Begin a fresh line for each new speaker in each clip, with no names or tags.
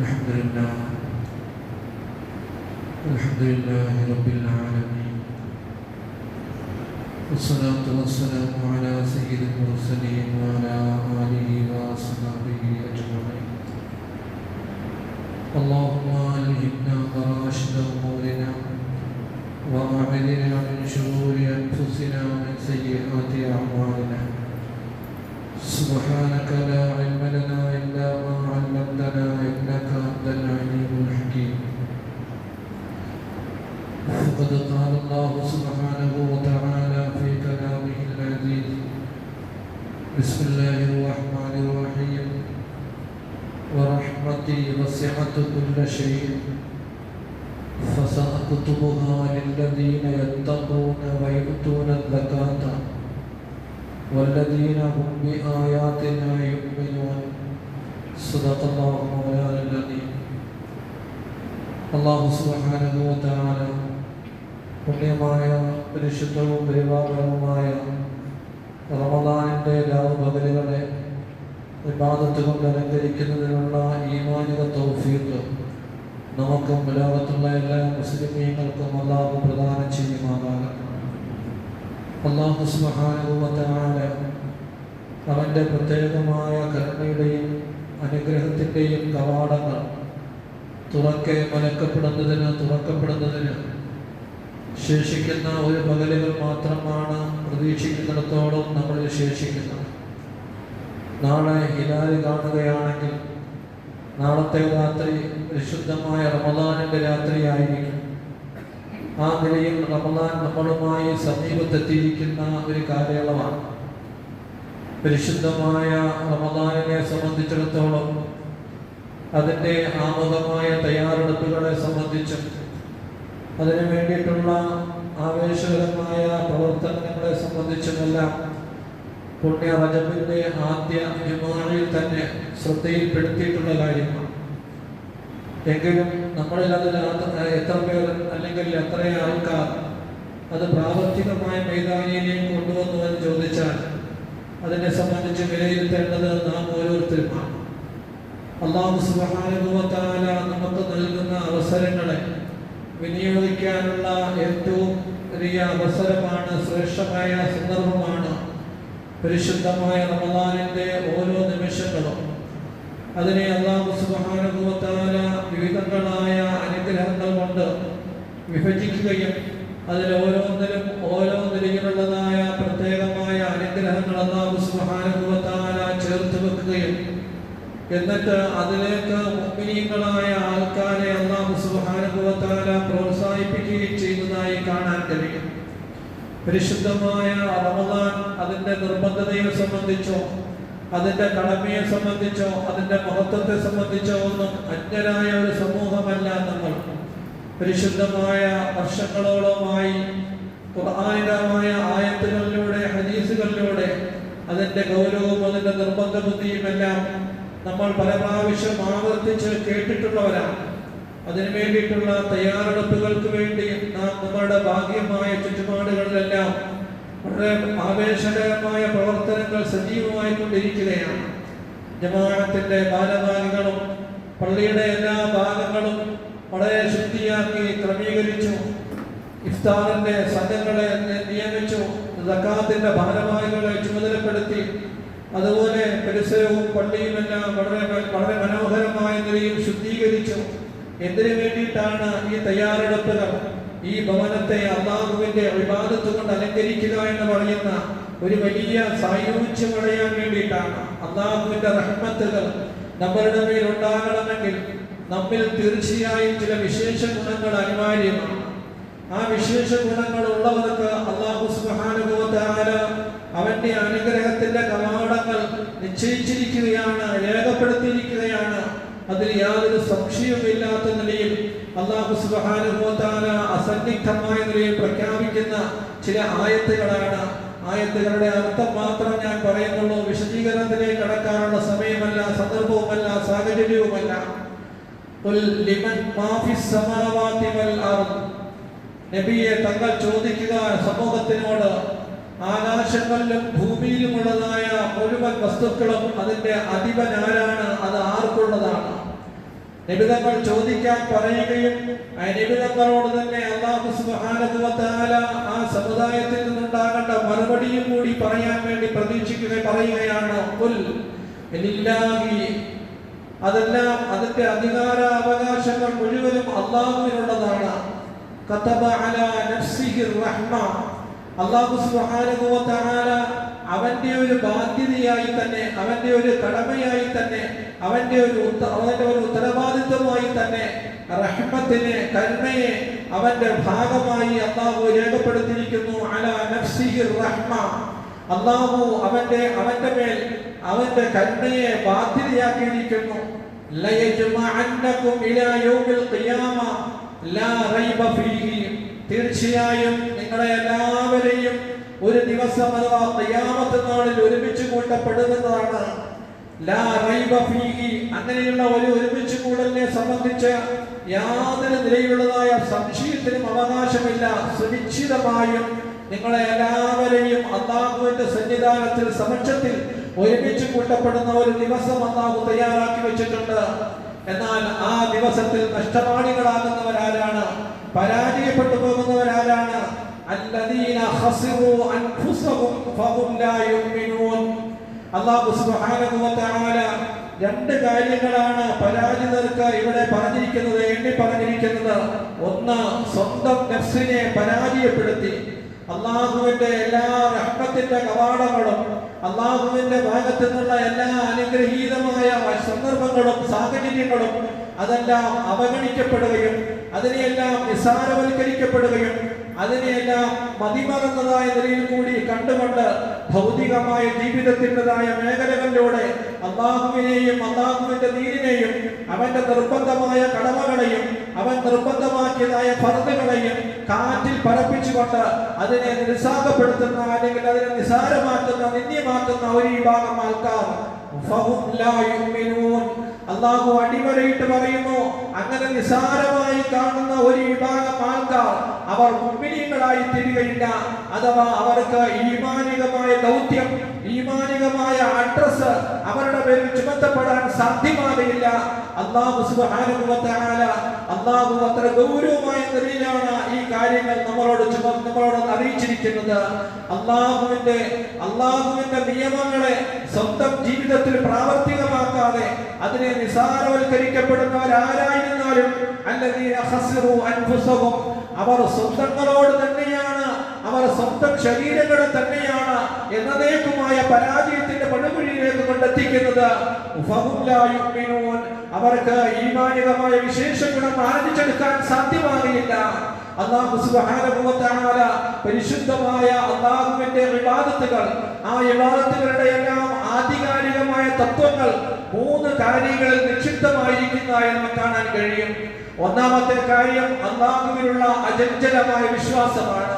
الحمد لله. الحمد لله رب العالمين. والصلاة والسلام على سيد المرسلين وعلى آله وأصحابه أجمعين. اللهم ألهمنا مراشد أمورنا وأعذنا من شرور أنفسنا ومن سيئات أعمالنا. سبحانك لا علم لنا إلا ما علمتنا وقد قال الله سبحانه وتعالى في كلامه العزيز بسم الله الرحمن الرحيم. ورحمتي وسعت كل شيء. فسأكتبها للذين يتقون ويؤتون الزكاة. والذين هم بآياتنا يؤمنون. صدق الله مولانا العظيم. الله سبحانه وتعالى പുണ്യമായ പരിശുദ്ധവും പരിപാലനവുമായ റമദാനിന്റെ രാവ് പകലുകളെ വിവാദത്ത് കൊണ്ട് അലങ്കരിക്കുന്നതിനുള്ള ഈമാനിക തൗഫീഖ് നമുക്കും ലോകത്തുള്ള എല്ലാ മുസ്ലിമീങ്ങൾക്കും അള്ളാഹു പ്രദാനം ചെയ്യുമാകാം അള്ളാഹു സ്മഹാനുഭവത്തിനാല് അവന്റെ പ്രത്യേകമായ കരുണയുടെയും അനുഗ്രഹത്തിന്റെയും കവാടങ്ങൾ തുറക്കെ മലക്കപ്പെടുന്നതിന് തുറക്കപ്പെടുന്നതിന് ശേഷിക്കുന്ന ഒരു പകലുകൾ മാത്രമാണ് പ്രതീക്ഷിക്കുന്നിടത്തോളം നമ്മൾ ശേഷിക്കുന്നത്. നാളെ ഹിലാൽ കാണുകയാണെങ്കിൽ നാളത്തെ രാത്രി വിശുദ്ധമായ റമദാനിന്റെ രാത്രിയായിരിക്കും. ആ നിലയിൽ റമദാൻ നമ്മളുമായി സമീപത്തെത്തിയിരിക്കുന്ന ഒരു കാലയളവാണ്. പരിശുദ്ധമായ റമദാനിനെ സംബന്ധിച്ചിടത്തോളം അതിന്റെ ആമുഖമായ തയ്യാറെടുപ്പുകളെ സംബന്ധിച്ചും അതിനു വേണ്ടിയിട്ടുള്ള ആവേശകരമായ പ്രവർത്തനങ്ങളെ സംബന്ധിച്ചുമെല്ലാം പുണ്യ റജബിന്റെ ആദ്യ ഹിമാലയിൽ തന്നെ ശ്രദ്ധയിൽപ്പെടുത്തിയിട്ടുള്ള കാര്യമാണ്. എങ്കിലും നമ്മളിൽ അതിൽ എത്ര പേർ അല്ലെങ്കിൽ എത്ര ആൾക്കാർ അത് പ്രാവർത്തികമായ മൈതാനിയിലേക്ക് കൊണ്ടുവന്നു എന്ന് ചോദിച്ചാൽ അതിനെ സംബന്ധിച്ച് വിലയിരുത്തേണ്ടത് നാം ഓരോരുത്തരുമാണ്. അള്ളാഹു സുബാനുഭവത്താല നമുക്ക് നൽകുന്ന അവസരങ്ങളെ വിനിയോഗിക്കാനുള്ള ഏറ്റവും വലിയ അവസരമാണ് ശ്രേഷ്ഠമായ സന്ദർഭമാണ് പരിശുദ്ധമായ റമദാനിന്റെ ഓരോ നിമിഷങ്ങളും. അതിനെ അള്ളാഹു സുബാനുഭവത്താല വിവിധങ്ങളായ അനുഗ്രഹങ്ങൾ കൊണ്ട് വിഭജിക്കുകയും അതിൽ ഓരോന്നിലും ഓരോ നിലയിലുള്ളതായ പ്രത്യേകമായ അനുഗ്രഹങ്ങൾ അള്ളാഹു സുബാനുഭവത്താല ചേർത്ത് വെക്കുകയും എന്നിട്ട് അതിലേക്ക് മുഗ്നീയങ്ങളായ ആൾക്കാരെ അള്ളാഹു സുഹാനുഭവത്താല പ്രോത്സാഹിപ്പിക്കുകയും ചെയ്യുന്നതായി കാണാൻ കഴിയും. പരിശുദ്ധമായ റമദാൻ അതിന്റെ നിർബന്ധതയെ സംബന്ധിച്ചോ അതിന്റെ കടമയെ സംബന്ധിച്ചോ അതിന്റെ മഹത്വത്തെ സംബന്ധിച്ചോ ഒന്നും അജ്ഞരായ ഒരു സമൂഹമല്ല നമ്മൾ. പരിശുദ്ധമായ വർഷങ്ങളോളമായി ഖുർആാനികമായ ആയത്തുകളിലൂടെ ഹദീസുകളിലൂടെ അതിന്റെ ഗൗരവവും അതിന്റെ നിർബന്ധ നമ്മൾ പല പ്രാവശ്യം ആവർത്തിച്ച് കേട്ടിട്ടുള്ളവരാണ്. അതിനു വേണ്ടിയിട്ടുള്ള തയ്യാറെടുപ്പുകൾക്ക് വേണ്ടി നാം നമ്മുടെ ഭാഗ്യമായ ചുറ്റുപാടുകളിലെല്ലാം വളരെ ആവേശകരമായ പ്രവർത്തനങ്ങൾ സജീവമായി കൊണ്ടിരിക്കുകയാണ് ജമാഅത്തിന്റെ ബാലഭാഗികളും പള്ളിയുടെ എല്ലാ ഭാഗങ്ങളും വളരെ ശുദ്ധിയാക്കി ക്രമീകരിച്ചു. ഇഫ്താറിന്റെ സംഘങ്ങളെ നിയമിച്ചു. ഭാരവാഹികളെ ചുമതലപ്പെടുത്തി. അതുപോലെ പരിസരവും പള്ളിയുമെല്ലാം വളരെ വളരെ മനോഹരമായ നിലയിൽ ശുദ്ധീകരിച്ചു. എന്തിനു വേണ്ടിയിട്ടാണ് ഈ തയ്യാറെടുപ്പുകൾ? ഈ ഭവനത്തെ അള്ളാഹുവിന്റെ വിവാദത്ത് കൊണ്ട് അലങ്കരിക്കുക എന്ന് പറയുന്ന ഒരു വലിയ സായൂജ്യം അടയാൻ വേണ്ടിയിട്ടാണ്. അള്ളാഹുവിന്റെ റഹ്മത്തുകൾ നമ്മളുടെ മേൽ ഉണ്ടാകണമെങ്കിൽ നമ്മിൽ തീർച്ചയായും ചില വിശേഷ ഗുണങ്ങൾ അനിവാര്യമാണ്. ആ വിശേഷ ഗുണങ്ങൾ ഉള്ളവർക്ക് അള്ളാഹു സുബാനുഭവത്താല അവന്റെ അനുഗ്രഹത്തിന്റെ കവാടങ്ങൾ നിശ്ചയിച്ചിരിക്കുകയാണ് രേഖപ്പെടുത്തിയിരിക്കുകയാണ്. അതിൽ യാതൊരു സംശയവുമില്ലാത്ത നിലയിൽ അള്ളാഹു സുബാനുഭവത്താല അസന്നിഗ്ധമായ നിലയിൽ പ്രഖ്യാപിക്കുന്ന ചില ആയത്തുകളാണ്. ആയത്തുകളുടെ അർത്ഥം മാത്രം ഞാൻ പറയുന്നുള്ളൂ. വിശദീകരണത്തിലേക്ക് കടക്കാനുള്ള സമയമല്ല സന്ദർഭവുമല്ല സാഹചര്യവുമല്ല. നബിയെ തങ്ങൾ ചോദിക്കുക സമൂഹത്തിനോട് ആകാശങ്ങളിലും ഭൂമിയിലുമുള്ളതായ മുഴുവൻ വസ്തുക്കളും അതിന്റെ അധിപൻ ആരാണ് അത് ആർക്കുള്ളതാണ്? നിബിതങ്ങൾ ചോദിക്കാൻ പറയുകയും നിബിതങ്ങളോട് തന്നെ അള്ളാഹു വ ആ സമുദായത്തിൽ നിന്നുണ്ടാകേണ്ട മറുപടിയും കൂടി പറയാൻ വേണ്ടി പ്രതീക്ഷിക്കുക പറയുകയാണ് അതെല്ലാം അതിന്റെ അധികാര അവകാശങ്ങൾ മുഴുവനും അള്ളാഹുവിനുള്ളതാണ് കതബ അലാ നഫ്സിഹിർ റഹ്മ അള്ളാഹു വ അവന്റെ ഒരു ബാധ്യതയായി തന്നെ അവന്റെ ഒരു കടമയായി തന്നെ അവന്റെ ഒരു അവന്റെ ഒരു ഉത്തരവാദിത്വമായി തന്നെ റഹ്മത്തിനെ കരുണയെ അവന്റെ ഭാഗമായി അള്ളാഹു രേഖപ്പെടുത്തിയിരിക്കുന്നു. റഹ്മ. അള്ളാഹു അവന്റെ അവന്റെ മേൽ അവന്റെ കരുണയെ ബാധ്യതയാക്കിയിരിക്കുന്നു. തീർച്ചയായും നിങ്ങളെ എല്ലാവരെയും ഒരു ദിവസം അഥവാ അയ്യാമത്തെ നാളിൽ ഒരുമിച്ച് കൂട്ടപ്പെടുന്നതാണ്. അങ്ങനെയുള്ള ഒരു ഒരുമിച്ച് കൂടലിനെ സംബന്ധിച്ച് യാതൊരു നിലയിലുള്ളതായ സംശയത്തിനും അവകാശമില്ല. സുനിശ്ചിതമായും നിങ്ങളെ എല്ലാവരെയും അള്ളാഹുവിന്റെ സന്നിധാനത്തിൽ സമക്ഷത്തിൽ ഒരുമിച്ച് കൂട്ടപ്പെടുന്ന ഒരു ദിവസം അള്ളാഹു തയ്യാറാക്കി വെച്ചിട്ടുണ്ട്. എന്നാൽ ആ ദിവസത്തിൽ നഷ്ടപാടികളാകുന്നവരാരാണ് പരാജയപ്പെട്ടു പോകുന്നവരാരാണ്? അല്ലദീന خسروا അൻഫുസഹും فهم لا يؤمنون. അല്ലാഹു സുബ്ഹാനഹു വതആല രണ്ട് കാര്യങ്ങളാണ് പരാജിതർക്ക് ഇവിടെ പറഞ്ഞിരിക്കുന്നത് എണ്ണി പറഞ്ഞിരിക്കുന്നത്. ഒന്ന് സ്വന്തം നഫ്സിനെ പരാജയപ്പെടുത്തി. അള്ളാഹുവിന്റെ എല്ലാ റഹ്മത്തിന്റെ കവാടങ്ങളും അള്ളാഹുവിന്റെ ഭാഗത്തു നിന്നുള്ള എല്ലാ അനുഗ്രഹീതമായ സന്ദർഭങ്ങളും സാഹചര്യങ്ങളും അതെല്ലാം അവഗണിക്കപ്പെടുകയും അതിനെയെല്ലാം നിസ്സാരവൽക്കരിക്കപ്പെടുകയും അതിനെയെല്ലാം മതിമറന്നതായ നിലയിൽ കൂടി കണ്ടുകൊണ്ട് ഭൗതികമായ ജീവിതത്തിന്റെതായ മേഖലകളിലൂടെ അള്ളാഹുവിനെയും അള്ളാഹുവിന്റെ നീരിനെയും അവന്റെ നിർബന്ധമായ കടമകളെയും അവൻ നിർബന്ധമാക്കിയതായ ഫർദുകളെയും കാറ്റിൽ പറപ്പിച്ചുകൊണ്ട് അതിനെ നിരുത്സാഹപ്പെടുത്തുന്ന അല്ലെങ്കിൽ അതിനെ നിസാരമാക്കുന്ന നിന്ദ്യമാക്കുന്ന ഒരു വിഭാഗം ആൾക്കാർ. അള്ളാഹു അടിവരയിട്ട് പറയുന്നു അങ്ങനെ നിസാരമായി കാണുന്ന ഒരു വിഭാഗം ആൾക്കാർ അവർ മുമ്പിനീങ്ങളായി തീരുകയില്ല. അഥവാ അവർക്ക് ഈമാനികമായ ദൗത്യം ഈമാനികമായ അഡ്രസ് അവരുടെ പേരിൽ ചുമത്തപ്പെടാൻ സാധ്യമാവില്ല അള്ളാഹു തആല അള്ളാഹു അത്ര ഗൗരവമായ നിലയിലാണ് ഈ കാര്യങ്ങൾ നമ്മളോട് ചുമ നമ്മളോട് അറിയിച്ചിരിക്കുന്നത്. അള്ളാഹുവിന്റെ അള്ളാഹുവിന്റെ നിയമങ്ങളെ സ്വന്തം ജീവിതത്തിൽ പ്രാവർത്തികമാക്കാതെ അതിനെ നിസാരവൽക്കരിക്കപ്പെടുന്നവരാരായിരുന്നാലും അവർ സ്വന്തങ്ങളോട് തന്നെയാണ് അവർ സ്വന്തം ശരീരങ്ങളെ തന്നെയാണ് എന്നതേക്കുമായ പരാജയത്തിന്റെ പടുകുഴിയിലേക്ക് കൊണ്ടെത്തിക്കുന്നത്. അവർക്ക് ഈമാനികമായ വിശേഷഗുണം ആർജിച്ചെടുക്കാൻ സാധ്യമാകില്ല അള്ളാഹു വ പരിശുദ്ധമായ അള്ളാഹുവിന്റെ വിവാദത്തുകൾ ആ വിവാദത്തുകളുടെ എല്ലാം ആധികാരികമായ തത്വങ്ങൾ മൂന്ന് കാര്യങ്ങളിൽ നിക്ഷിപ്തമായിരിക്കുന്ന എന്ന് കാണാൻ കഴിയും. ഒന്നാമത്തെ കാര്യം അള്ളാഹുവിനുള്ള അജഞ്ചലമായ വിശ്വാസമാണ്.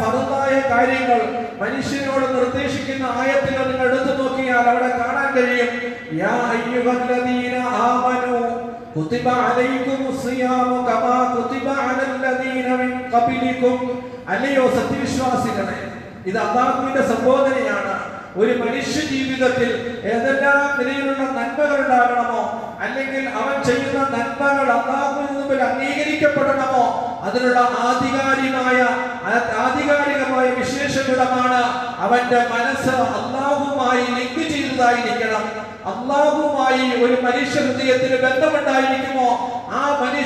ഫർദായ കാര്യങ്ങൾ മനുഷ്യനോട് നിർദ്ദേശിക്കുന്ന ആയത്തിൽ നിങ്ങൾ എടുത്തു നോക്കിയാൽ അവിടെ കാണാൻ കഴിയും. യാ അയ്യുഹല്ലദീന കുതിബ സിയാമു കമാ അലല്ലദീന മിൻ അല്ലയോ സത്യവിശ്വാസികളെ ഇത് അള്ളാഹുവിന്റെ സംബോധനയാണ്. ഒരു മനുഷ്യ ജീവിതത്തിൽ ഏതെല്ലാം നിലയിലുള്ള നന്മകൾ ഉണ്ടാകണമോ അല്ലെങ്കിൽ അവൻ ചെയ്യുന്ന നന്മകൾ അള്ളാഹുവിന് അംഗീകരിക്കപ്പെടണമോ അതിനുള്ള ആധികാരികമായ ആധികാരികമായ വിശേഷഗുണമാണ് അവന്റെ മനസ്സ് അള്ളാഹുമായി ലിങ്ക് ചെയ്തതായിരിക്കണം. അള്ളാഹുമായി ഒരു മനുഷ്യ ഹൃദയത്തിന് ബന്ധമുണ്ടായിരിക്കുമോ? ആ മനുഷ്യൻ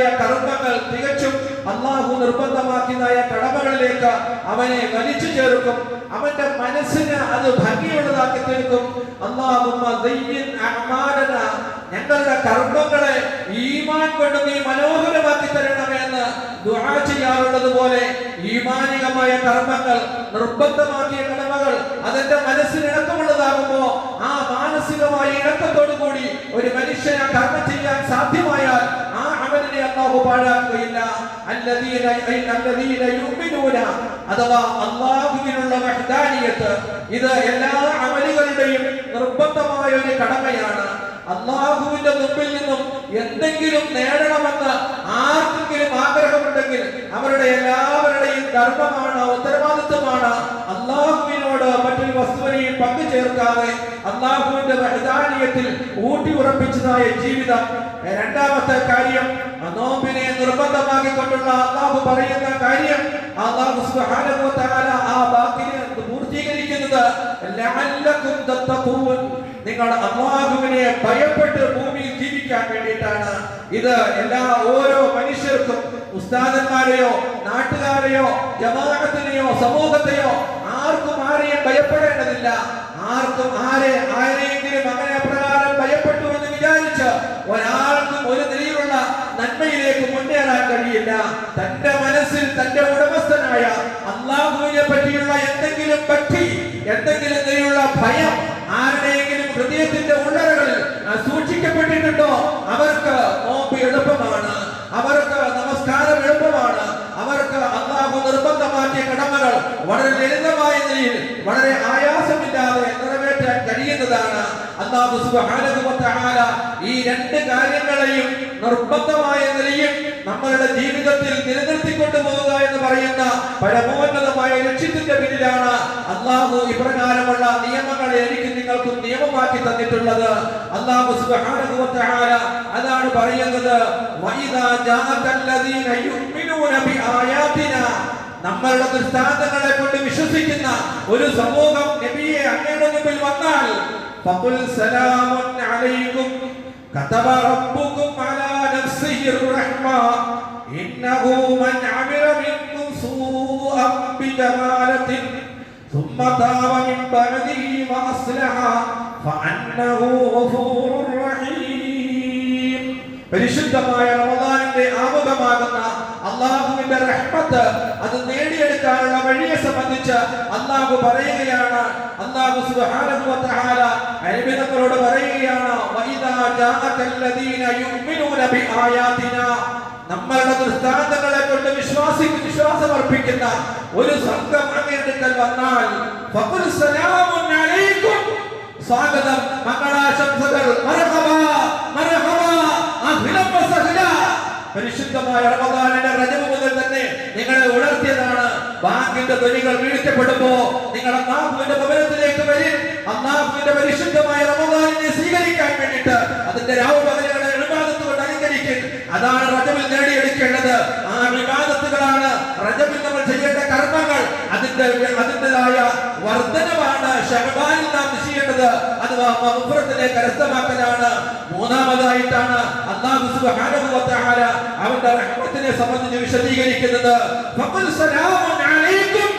ചെയ്യുന്നതായ കർമ്മങ്ങൾ തികച്ചും അള്ളാഹു നിർബന്ധമാക്കിയതായ കടമകളിലേക്ക് അവനെ വലിച്ചു ചേർക്കും. അവന്റെ മനസ്സിന് അത് ഭംഗിയുള്ളതാക്കി തീർക്കും. അഅ്മാലന. ഞങ്ങളുടെ കർമ്മങ്ങളെ ഈമാൻ കൊണ്ട് നീ മനോഹരമാക്കി തരണമെന്ന് ദുആ ചെയ്യാറുള്ളത് പോലെ ഈമാനികമായ കർമ്മങ്ങൾ നിർബന്ധമാക്കിയ കടമകൾ അതിന്റെ മനസ്സിന് ഇണക്കമുള്ളതാകുമ്പോ ആ മാനസികമായ ഇണക്കത്തോടു കൂടി ഒരു മനുഷ്യന് കർമ്മം ചെയ്യാൻ സാധ്യമായാൽ അള്ളാഹു പാഴാക്കുകയില്ല. അഥവാ അള്ളാഹുവിനുള്ള ഇത് എല്ലാ അമലുകളുടെയും നിർബന്ധമായ ഒരു കടമയാണ്. അള്ളാഹുവിന്റെ മുമ്പിൽ നിന്നും എന്തെങ്കിലും നേടണമെന്ന് ആർക്കെങ്കിലും ആഗ്രഹമുണ്ടെങ്കിൽ അവരുടെ എല്ലാവരുടെയും ധർമ്മമാണ് ഉത്തരവാദിത്വമാണ്. അള്ളാഹുവിനോട് മറ്റൊരു വസ്തുവിനെയും പങ്കു ചേർക്കാതെ അള്ളാഹുവിന്റെ വഹദാനിയത്തിൽ ഊട്ടി ഉറപ്പിച്ചതായ ജീവിതം. രണ്ടാമത്തെ കാര്യം നോമ്പിനെ നിർബന്ധമാക്കിക്കൊണ്ടുള്ള അള്ളാഹു പറയുന്ന കാര്യം അള്ളാഹു സുബ്ഹാനഹു വ തആല ആ വാക്കിനെ പൂർത്തീകരിക്കുന്നത് നിങ്ങൾ അള്ളാഹുവിനെ ഭയപ്പെട്ട് ഭൂമിയിൽ ജീവിക്കാൻ വേണ്ടിയിട്ടാണ് ഇത് എല്ലാ ഓരോ മനുഷ്യർക്കും ഉസ്താദന്മാരെയോ നാട്ടുകാരെയോ ജമാനത്തിനെയോ സമൂഹത്തെയോ ആർക്കും ആരെയും ഭയപ്പെടേണ്ടതില്ല. ആർക്കും ആരെ ആരെയെങ്കിലും അങ്ങനെ പ്രകാരം ഭയപ്പെട്ടു എന്ന് വിചാരിച്ച് ഒരാൾക്കും ഒരു നിലയിലുള്ള നന്മയിലേക്ക് മുന്നേറാൻ കഴിയില്ല. തന്റെ മനസ്സിൽ തന്റെ ഉടമസ്ഥനായ അള്ളാഹുവിനെ പറ്റിയുള്ള എന്തെങ്കിലും ഭക്തി എന്തെങ്കിലും നിലയിലുള്ള ഭയം ആരുടെയെങ്കിലും ഹൃദയത്തിന്റെ ഉള്ളറകളിൽ സൂക്ഷിക്കപ്പെട്ടിട്ടുണ്ടോ? അവർക്ക് നോമ്പ് എളുപ്പമാണ്. അവർക്ക് നമസ്കാരം എളുപ്പമാണ്. അവർക്ക് അള്ളാഹു നിർബന്ധമാക്കിയ കടമകൾ വളരെ ലളിതമായ നിലയിൽ വളരെ ആയാസമില്ലാതെ നിറവേറ്റാൻ കഴിയുന്നതാണ്. അള്ളാഹു സുബ്ഹാനഹു വ ഈ രണ്ട് കാര്യങ്ങളെയും നിർബന്ധമായ നിലയിൽ നമ്മളുടെ ജീവിതത്തിൽ നിലനിർത്തിക്കൊണ്ടു പോവുക എന്ന് പറയുന്ന പരമോന്നതമായ ലക്ഷ്യത്തിന്റെ പിന്നിലാണ് അള്ളാഹു ഇപ്രകാരമുള്ള നിയമങ്ങളെ എനിക്ക് നിങ്ങൾക്കും നിയമമാക്കി തന്നിട്ടുള്ളത്. അള്ളാഹു സുബ്ഹാനഹു വ അതാണ് പറയുന്നത് വഇദാ ജാഅകല്ലദീന യുഅ്മിനൂന ബിആയാതിനാ. നമ്മളുടെ ദൃഷ്ടാന്തങ്ങളെ കൊണ്ട് വിശ്വസിക്കുന്ന ഒരു സമൂഹം നബിയെ അങ്ങയുടെ മുമ്പിൽ വന്നാൽ ഫഖുൽ സലാമുൻ അലൈക്കും كتب ربكم على نفسه الرحمة إنه من عمل منكم سوءا بجهالة ثم تاب من بعده وأصلح فأنه غفور رحيم പരിശുദ്ധമായ റമദാനിന്റെ ആമുഖമാകുന്ന അള്ളാഹുവിന്റെ റഹ്മത്ത് അത് നേടിയെടുക്കാനുള്ള വഴിയെ സംബന്ധിച്ച് അള്ളാഹു പറയുകയാണ്. അള്ളാഹു സുബ്ഹാനഹു അരബിനങ്ങളോട് പറയുകയാണ് ബിആയാതിനാ. നമ്മളുടെ ദൃഷ്ടാന്തങ്ങളെ കൊണ്ട് വിശ്വാസി വിശ്വാസം അർപ്പിക്കുന്ന ഒരു സംഘം അങ്ങേടുക്കൽ വന്നാൽ അലൈക്കും. സ്വാഗതം മംഗളാശംസകൾ മർഹബ പരിശുദ്ധമായ റമദാനിന്റെ റജബ് മുതൽ തന്നെ നിങ്ങളെ ഉണർത്തിയതാണ്. ബാങ്കിന്റെ ധ്വനികൾ വീഴ്ചപ്പെടുമ്പോ നിങ്ങൾ അന്നാഹുവിന്റെ ഭവനത്തിലേക്ക് വരും അന്നാഹുവിന്റെ പരിശുദ്ധമായ റമദാനിനെ സ്വീകരിക്കാൻ വേണ്ടിയിട്ട് അതിന്റെ രാവുപകലുകളെ വിവാദത്ത് കൊണ്ട് അനുകരിക്കും അതാണ് റജബിൽ നേടിയെടുക്കേണ്ടത്. ആ വിവാദത്തുകളാണ് റജബിൽ നമ്മൾ ചെയ്യേണ്ട കർമ്മങ്ങൾ. അതിന്റെ അതിന്റെതായ വർധനമാണ് ഷഹബാനിൽ നാം ചെയ്യേണ്ടത് അഥവാ മഹുറത്തിനെ കരസ്ഥമാക്കലാണ്. മൂന്നാമതായിട്ടാണ് അള്ളാഹു സുബ്ഹാനഹു വ അവന്റെ റഹ്മത്തിനെ സംബന്ധിച്ച് വിശദീകരിക്കുന്നത്. അലൈക്കും.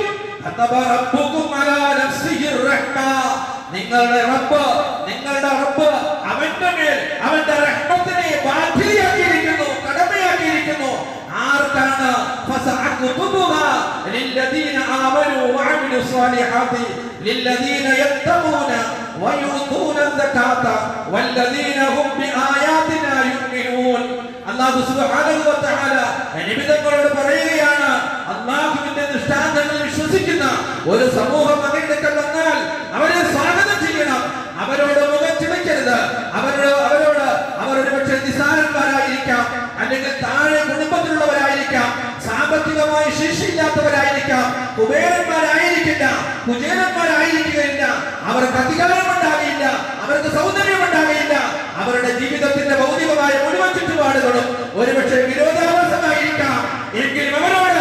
നിങ്ങളുടെ റബ്ബ് നിങ്ങളുടെ റബ്ബ് അവന്റെ മേൽ അവന്റെ റഹ്മത്തിനെ ബാധ്യതയാക്കിയിരിക്കുന്നു കടമയാക്കിയിരിക്കുന്നു. ആർക്കാണ്? ലില്ലദീന للذين يتقون ويؤتون الزكاة والذين هم بآياتنا يؤمنون അള്ളാഹു സുബ്ഹാനഹു വ തആല നിബിധങ്ങളോട് പറയുകയാണ് അള്ളാഹുവിന്റെ ദൃഷ്ടാന്തങ്ങളിൽ വിശ്വസിക്കുന്ന ഒരു സമൂഹം അവരുടെ വന്നാൽ അവരെ സ്വാഗതം ചെയ്യണം അവരോട് മുഖം ചിടിക്കരുത് അവരോട് അവരോട് അവർ ഒരുപക്ഷെ നിസാരന്മാരായിരിക്കാം അല്ലെങ്കിൽ താഴെ കുടുംബത്തിലുള്ളവരായിരിക്കാം സാമ്പത്തികമായി ശേഷിയില്ലാത്തവരായിരിക്കാം കുബേരന്മാരായിരിക്കില്ല കുചേലന്മാരായിരിക്കുകയില്ല അവർക്ക് അധികാരം ഉണ്ടാകില്ല. അവർക്ക് സൗന്ദര്യം ഉണ്ടാകില്ല. അവരുടെ ജീവിതത്തിന്റെ ഭൗതികമായ മുഴുവൻ ചുറ്റുപാടുകളും ഒരുപക്ഷെ വിരോധാഭാസമായിരിക്കാം. എങ്കിലും അവരോട്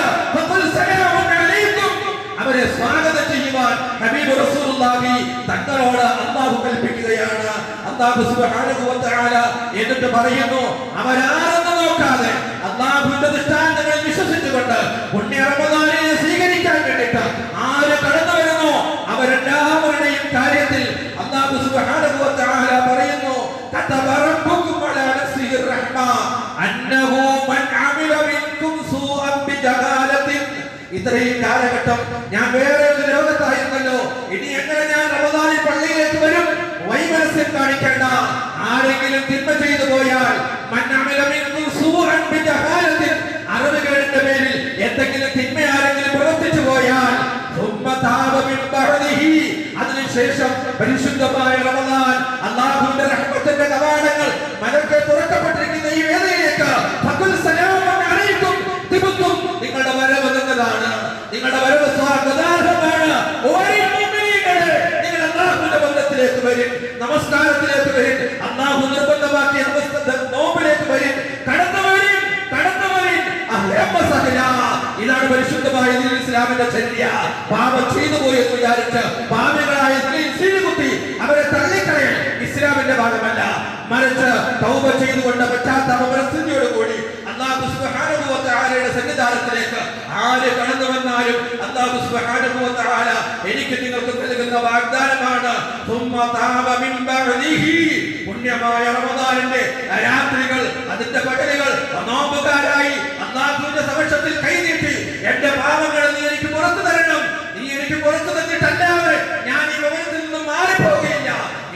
അവരെ സ്വാഗതം ചെയ്യുവാൻ ഹബീബ് റസൂലുള്ളാഹി തങ്ങളോട് അല്ലാഹു കൽപ്പിക്കുകയാണ്. അല്ലാഹു സുബ്ഹാനഹു വ തആല എന്നിട്ട് പറയുന്നു അവരാരെന്ന് നോക്കാതെ അല്ലാഹുവിന്റെ ദൃഷ്ടാന്തങ്ങളിൽ വിശ്വസിച്ചുകൊണ്ട് പുണ്യ റമദാനിനെ സ്വീകരിക്കാൻ വേണ്ടിയിട്ട് ആര് കടന്നു വരുന്നു അവരെല്ലാവരുടെയും കാര്യത്തിൽ അല്ലാഹു സുബ്ഹാനഹു വ തആല പറയുന്നു കതബ റബ്ബുക്കും അലാ നഫ്സിഹി റഹ്മ അന്നഹു മൻ അമില മിൻകും സൂഅൻ ബിജഹാലത്തിൻ ഇത്രയും കാലഘട്ടം ഞാൻ വേറെ ഒരു ലോകത്തായിരുന്നല്ലോ. ഇനി എങ്ങനെ ഞാൻ റമദാനി പള്ളിയിലേക്ക് വരും? വൈമനസ്സിൽ കാണിക്കേണ്ട. ആരെങ്കിലും തിന്മ ചെയ്തു പോയാൽ പേരിൽ എന്തെങ്കിലും ആരെങ്കിലും പ്രവർത്തിച്ചു പോയാൽ അതിനുശേഷം പരിശുദ്ധമായ റമദാൻ അള്ളാഹുന്റെ റഹ്മത്തിന്റെ
വരും. നമസ്കാരത്തിലേക്ക് വരും. അള്ളാഹു നിർബന്ധമാക്കിയ നോമ്പിലേക്ക് വരും. കടന്നു വരും. കടന്നു വരും. അഹ്റമ സഹല. ഇതാണ് പരിശുദ്ധമായ ഇസ്ലാമിന്റെ ചര്യ പാപം ചെയ്തു പോയി എന്ന് വിചാരിച്ച് പാപികളായ കുത്തി അവരെ തള്ളിക്കളയൽ ഇസ്ലാമിന്റെ ഭാഗമല്ല. മറിച്ച് തൗബ ചെയ്തുകൊണ്ട് മനസ്ഥിതിയോട് കൂടി അള്ളാഹു തആലയുടെ സന്നിധാനത്തിലേക്ക് ആര് കടന്നു വന്നാലും അല്ലാഹു സുബ്ഹാനഹു വ തആല എനിക്ക് നിങ്ങൾക്ക് നൽകുന്ന വാഗ്ദാനമാണ്. സുമ്മ താബ മിൻ ബഅദിഹി. പുണ്യമായ റമദാനിന്റെ രാത്രികൾ അതിന്റെ പകലുകൾ നോമ്പുകാരായി അല്ലാഹുവിന്റെ സമക്ഷത്തിൽ കൈനീട്ടി എന്റെ പാപങ്ങൾ നീ എനിക്ക് പുറത്തു തരണം. നീ എനിക്ക് പുറത്തു തന്നിട്ടല്ലാതെ ഞാൻ ഈ ഭവനത്തിൽ നിന്നും മാറിപ്പോകുകയില്ല.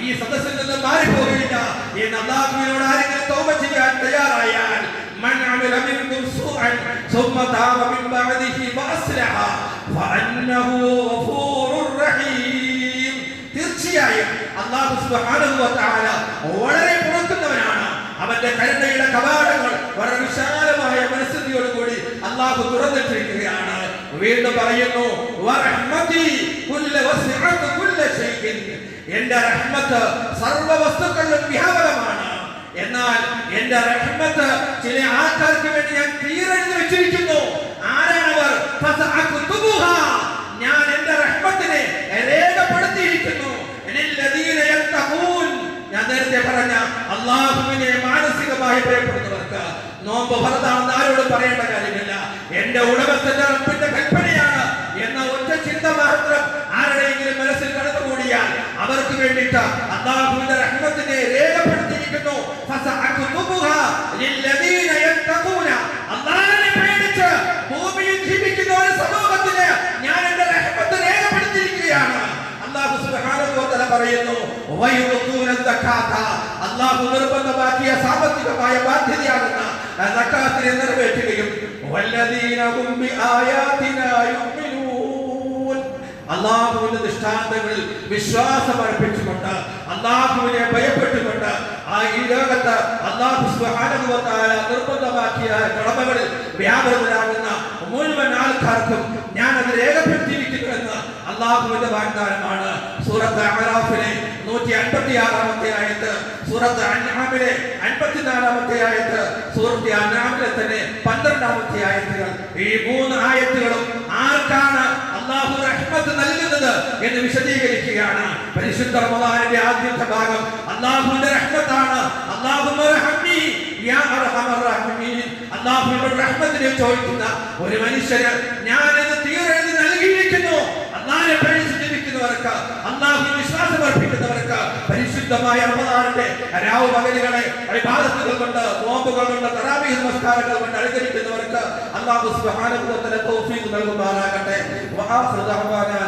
ഈ സദസ്സിൽ നിന്നും മാറിപ്പോകുകയില്ല. ഈ അല്ലാഹുവിനോട് ആര് من عمل منكم سوءا ثم تاب من بعده فأصلح فأنه غفور رحيم തീർച്ചയായും അള്ളാഹു സുബ്ഹാനഹു വ തആല വളരെ പുറത്തുന്നവനാണ് അവന്റെ കരുണയുടെ കവാടങ്ങൾ വളരെ വിശാലമായ മനസ്ഥിതിയോട് കൂടി അള്ളാഹു തുറന്നിട്ടിരിക്കുകയാണ് വീണ്ടും പറയുന്നു വറഹ്മതി കുല്ല വസിഅത്ത് കുല്ല ഷൈഇൻ എന്റെ റഹ്മത്ത് സർവ്വ വസ്തുക്കളിലും വ്യാപകമാണ് എന്നാൽ എന്റെ റഹ്മത്ത് ചില ആൾക്കാർക്ക് വേണ്ടി ഞാൻ തീരെഴുതി വെച്ചിരിക്കുന്നു ആരാണവർ. ഞാൻ എന്റെ റഹ്മത്തിനെ രേഖപ്പെടുത്തിയിരിക്കുന്നു. ഞാൻ നേരത്തെ പറഞ്ഞ അള്ളാഹുവിനെ മാനസികമായി ഭയപ്പെടുന്നവർക്ക് നോമ്പ് ഭരതാണെന്ന് ആരോടും പറയേണ്ട കാര്യമില്ല എന്റെ ഉടമസ്ഥന്റെ റബ്ബിന്റെ കൽപ്പനയാണ് എന്ന ഒറ്റ ചിന്ത മാത്രം ആരുടെയെങ്കിലും മനസ്സിൽ കടന്നുകൂടിയാൽ അവർക്ക് വേണ്ടിയിട്ട് അള്ളാഹുവിന്റെ റഹ്മത്തിനെ രേഖപ്പെടുത്തിയിരിക്കുന്നു. അള്ളാഹിനെ പേടിച്ച് ഭൂമിയിൽ ജീവിക്കുന്ന ഒരു സമൂഹത്തിന് ഞാൻ എന്റെ റഹ്മത്ത് രേഖപ്പെടുത്തിയിരിക്കുകയാണ്. അല്ലാഹു സുബ്ഹാനഹു പറയുന്നു അല്ലാഹു നിർബന്ധമാക്കിയ സാമ്പത്തികമായ ബാധ്യതയാണെന്ന് നിറവേറ്റുകയും വല്ലദീന ഹും ബിആയാതിനാ യുമിനൂൻ. അള്ളാഹുവിന്റെ ദൃഷ്ടാന്തങ്ങളിൽ വിശ്വാസം അർപ്പിച്ചുകൊണ്ട് അള്ളാഹുവിനെ ഭയപ്പെട്ടുകൊണ്ട് ആ ഈ ലോകത്ത് അള്ളാഹു നിർബന്ധമാക്കിയ കടമകളിൽ വ്യാപൃതരാകുന്ന മുഴുവൻ ആൾക്കാർക്കും ഞാൻ അത് രേഖപ്പെടുത്തിയിരിക്കുന്നു എന്ന് അള്ളാഹുവിന്റെ വാഗ്ദാനമാണ് സൂറത്ത് അഹ്റാഫിലെ നൂറ്റി അൻപത്തി ആറാമത്തെ ആയത്ത് സൂറത്ത് അൻആമിലെ അൻപത്തിനാലാമത്തെ ആയത്ത് സൂറത്ത് അനാമിലെ തന്നെ പന്ത്രണ്ടാമത്തെ ആയത്തുകൾ. ഈ മൂന്ന് ആയത്തുകളും അള്ളാഹു റഹ്മത്ത് നൽകുന്നത് എന്ന് വിശദീകരിക്കുകയാണ്. പരിശുദ്ധ റമദാനിന്റെ ആദ്യത്തെ ഭാഗം അള്ളാഹുവിന്റെ റഹ്മത്താണ്. അള്ളാഹുവിന്റെ റഹ്മത്തിനെ ചോദിക്കുന്ന ഒരു മനുഷ്യന് ഞാൻ ഇത് തീരെഴുതി നൽകിയിരിക്കുന്നു. അള്ളാഹിനെ പേടിച്ച് ജീവിക്കുന്നവർക്ക് അള്ളാഹുവിൽ വിശ്വാസം അർപ്പിക്കുന്നവർക്ക് പരിശുദ്ധമായ റമദാനിന്റെ രാവ് പകലുകളെ ഇബാദത്തുകൾ കൊണ്ട് നോമ്പുകൾ കൊണ്ട് തറാബി നമസ്കാരങ്ങൾ കൊണ്ട് അനുകരിക്കുന്നവർക്ക് അള്ളാഹു സുബ്ഹാനഹു വ നൽകുമാറാകട്ടെ. വആഖിറു ദഅവാനാ